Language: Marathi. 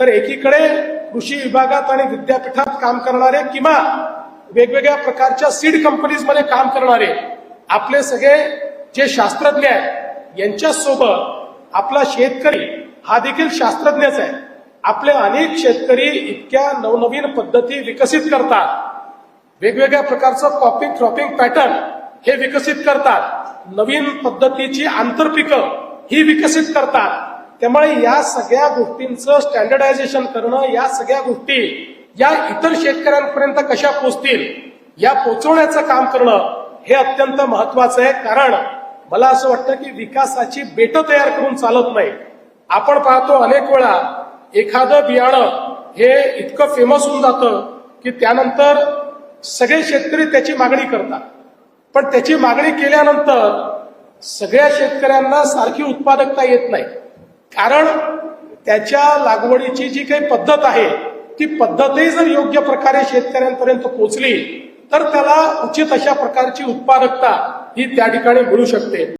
तर एकीकडे कृषी विभागात आणि विद्यापीठात काम करणारे किंवा वेगवेगळ्या प्रकारच्या सीड कंपनीजमध्ये काम करणारे आपले सगळे जे शास्त्रज्ञ आहेत यांच्यासोबत आपला शेतकरी हा देखील शास्त्रज्ञच आहे. आपले अनेक शेतकरी इतक्या नवनवीन पद्धती विकसित करतात. वेगवेगळ्या प्रकारचं कॉपिंग क्रॉपिंग पॅटर्न हे विकसित करतात. नवीन पद्धतीची आंतरपिकं ही विकसित करतात. त्यामुळे या सगळ्या गोष्टींचं स्टँडर्डायझेशन करणं या सगळ्या गोष्टी या इतर शेतकऱ्यांपर्यंत कशा पोचतील या पोचवण्याचं काम करणं हे अत्यंत महत्वाचं आहे. कारण मला असं वाटतं की विकासाची बेटं तयार करून चालत नाही. आपण पाहतो अनेक वेळा एखादं बियाणं हे इतकं फेमस होऊन जातं की त्यानंतर सगळे शेतकरी त्याची मागणी करतात. पण त्याची मागणी केल्यानंतर सगळ्या शेतकऱ्यांना सारखी उत्पादकता येत नाही. कारण त्याच्या लागवडीची जी काही पद्धत आहे ती पद्धतही जर योग्य प्रकारे शेतकऱ्यांपर्यंत पोहोचली तर त्याला उचित अशा प्रकारची उत्पादकता ही त्या ठिकाणी मिळू शकते.